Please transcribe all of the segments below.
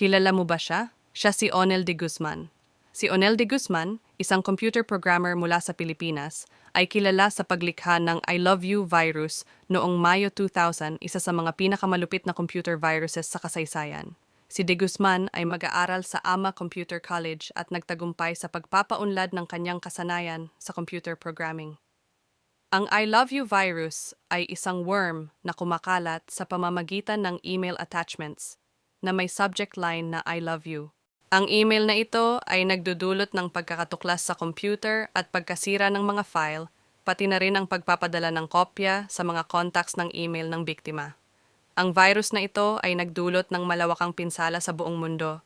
Kilala mo ba siya? Siya si Onel de Guzman. Si Onel de Guzman, isang computer programmer mula sa Pilipinas, ay kilala sa paglikha ng I Love You virus noong Mayo 2000, isa sa mga pinakamalupit na computer viruses sa kasaysayan. Si De Guzman ay mag-aaral sa AMA Computer College at nagtagumpay sa pagpapaunlad ng kanyang kasanayan sa computer programming. Ang I Love You virus ay isang worm na kumakalat sa pamamagitan ng email attachments na may subject line na I love you. Ang email na ito ay nagdudulot ng pagkakatuklas sa computer at pagkasira ng mga file, pati na rin ang pagpapadala ng kopya sa mga contacts ng email ng biktima. Ang virus na ito ay nagdulot ng malawakang pinsala sa buong mundo.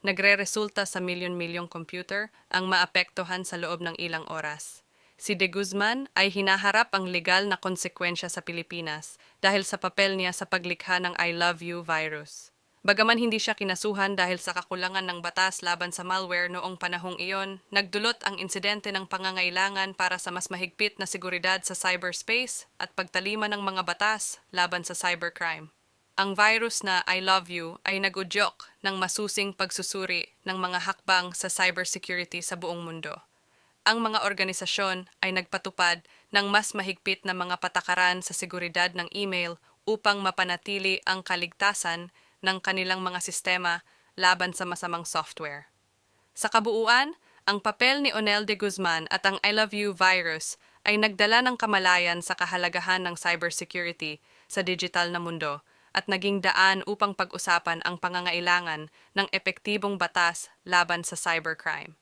Nagre-resulta sa milyon-milyong computer ang maapektuhan sa loob ng ilang oras. Si De Guzman ay hinaharap ang legal na konsekwensya sa Pilipinas dahil sa papel niya sa paglikha ng I Love You virus. Bagaman hindi siya kinasuhan dahil sa kakulangan ng batas laban sa malware noong panahong iyon, nagdulot ang insidente ng pangangailangan para sa mas mahigpit na seguridad sa cyberspace at pagtalima ng mga batas laban sa cybercrime. Ang virus na I Love You ay nagudyok ng masusing pagsusuri ng mga hakbang sa cybersecurity sa buong mundo. Ang mga organisasyon ay nagpatupad ng mas mahigpit na mga patakaran sa seguridad ng email upang mapanatili ang kaligtasan ng kanilang mga sistema laban sa masamang software. Sa kabuuan, ang papel ni Onel de Guzman at ang I Love You virus ay nagdala ng kamalayan sa kahalagahan ng cybersecurity sa digital na mundo at naging daan upang pag-usapan ang pangangailangan ng epektibong batas laban sa cybercrime.